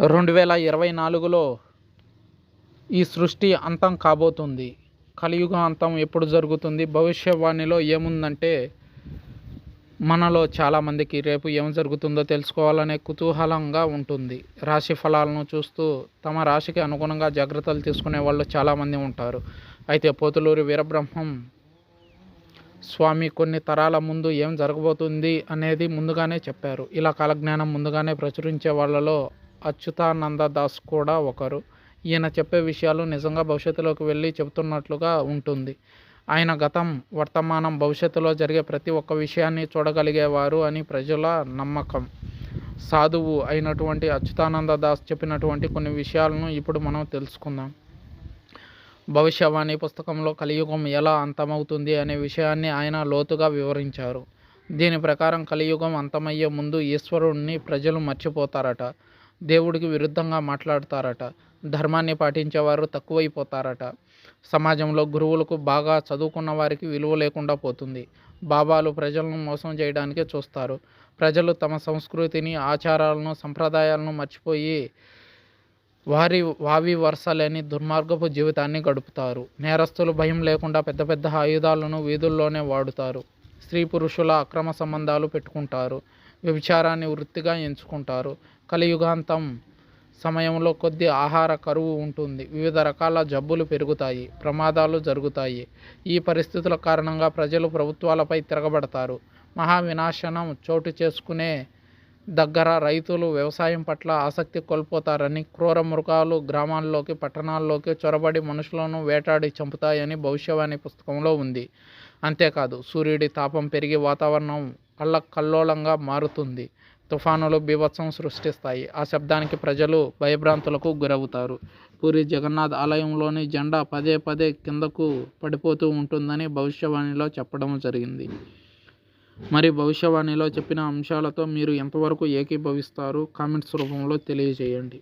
రెండు వేల ఇరవై నాలుగులో ఈ సృష్టి అంతం కాబోతుంది. కలియుగ అంతం ఎప్పుడు జరుగుతుంది? భవిష్యవాణిలో ఏముందంటే మనలో చాలామందికి రేపు ఏం జరుగుతుందో తెలుసుకోవాలనే కుతూహలంగా ఉంటుంది. రాశి ఫలాలను చూస్తూ తమ రాశికి అనుగుణంగా జాగ్రత్తలు తీసుకునే వాళ్ళు చాలామంది ఉంటారు. అయితే పోతులూరి వీరబ్రహ్మం స్వామి కొన్ని తరాల ముందు ఏం జరగబోతుంది అనేది ముందుగానే చెప్పారు. ఇలా కాలజ్ఞానం ముందుగానే ప్రచురించే వాళ్ళలో అచ్యుతానంద దాస్ కూడా ఒకరు. ఈయన చెప్పే విషయాలు నిజంగా భవిష్యత్తులోకి వెళ్ళి చెబుతున్నట్లుగా ఉంటుంది. ఆయన గతం వర్తమానం భవిష్యత్తులో జరిగే ప్రతి ఒక్క విషయాన్ని చూడగలిగేవారు అని ప్రజల నమ్మకం. సాధువు అయినటువంటి అచ్యుతానంద దాస్ చెప్పినటువంటి కొన్ని విషయాలను ఇప్పుడు మనం తెలుసుకుందాం. భవిష్యవాణి పుస్తకంలో కలియుగం ఎలా అంతమవుతుంది అనే విషయాన్ని ఆయన లోతుగా వివరించారు. దీని ప్రకారం కలియుగం అంతమయ్యే ముందు ఈశ్వరుణ్ణి ప్రజలు మర్చిపోతారట. దేవుడికి విరుద్ధంగా మాట్లాడతారట. ధర్మాన్ని పాటించేవారు తక్కువైపోతారట. సమాజంలో గురువులకు బాగా చదువుకున్న వారికి విలువ లేకుండా పోతుంది. బాబాలు ప్రజలను మోసం చేయడానికే చూస్తారు. ప్రజలు తమ సంస్కృతిని ఆచారాలను సంప్రదాయాలను మర్చిపోయి వారి వావి వరుసలేని దుర్మార్గపు జీవితాన్ని గడుపుతారు. నేరస్తులు భయం లేకుండా పెద్ద పెద్ద ఆయుధాలను వీధుల్లోనే వాడుతారు. స్త్రీ పురుషుల అక్రమ సంబంధాలు పెట్టుకుంటారు. వ్యభిచారాన్ని వృత్తిగా ఎంచుకుంటారు. కలియుగాంతం సమయంలో కొద్ది ఆహార కరువు ఉంటుంది. వివిధ రకాల జబ్బులు పెరుగుతాయి ప్రమాదాలు జరుగుతాయి. ఈ పరిస్థితుల కారణంగా ప్రజలు ప్రభుత్వాలపై తిరగబడతారు. మహా వినాశనం చోటు చేసుకునే దగ్గర రైతులు వ్యవసాయం పట్ల ఆసక్తి కోల్పోతారని క్రూర మృగాలు గ్రామాల్లోకి పట్టణాల్లోకి చొరబడి మనుషులను వేటాడి చంపుతాయని భవిష్యవాణి పుస్తకంలో ఉంది. అంతేకాదు సూర్యుడి తాపం పెరిగి వాతావరణం కళ్ళ కల్లోలంగా మారుతుంది. తుఫానులు బీభత్సం సృష్టిస్తాయి. ఆ శబ్దానికి ప్రజలు భయభ్రాంతులకు గురవుతారు. పూరి జగన్నాథ్ ఆలయంలోని జెండా పదే పదే కిందకు పడిపోతూ ఉంటుందని భవిష్యవాణిలో చెప్పడం జరిగింది. మరి భవిష్యవాణిలో చెప్పిన అంశాలతో మీరు ఎంతవరకు ఏకీభవిస్తారు? కామెంట్స్ రూపంలో తెలియజేయండి.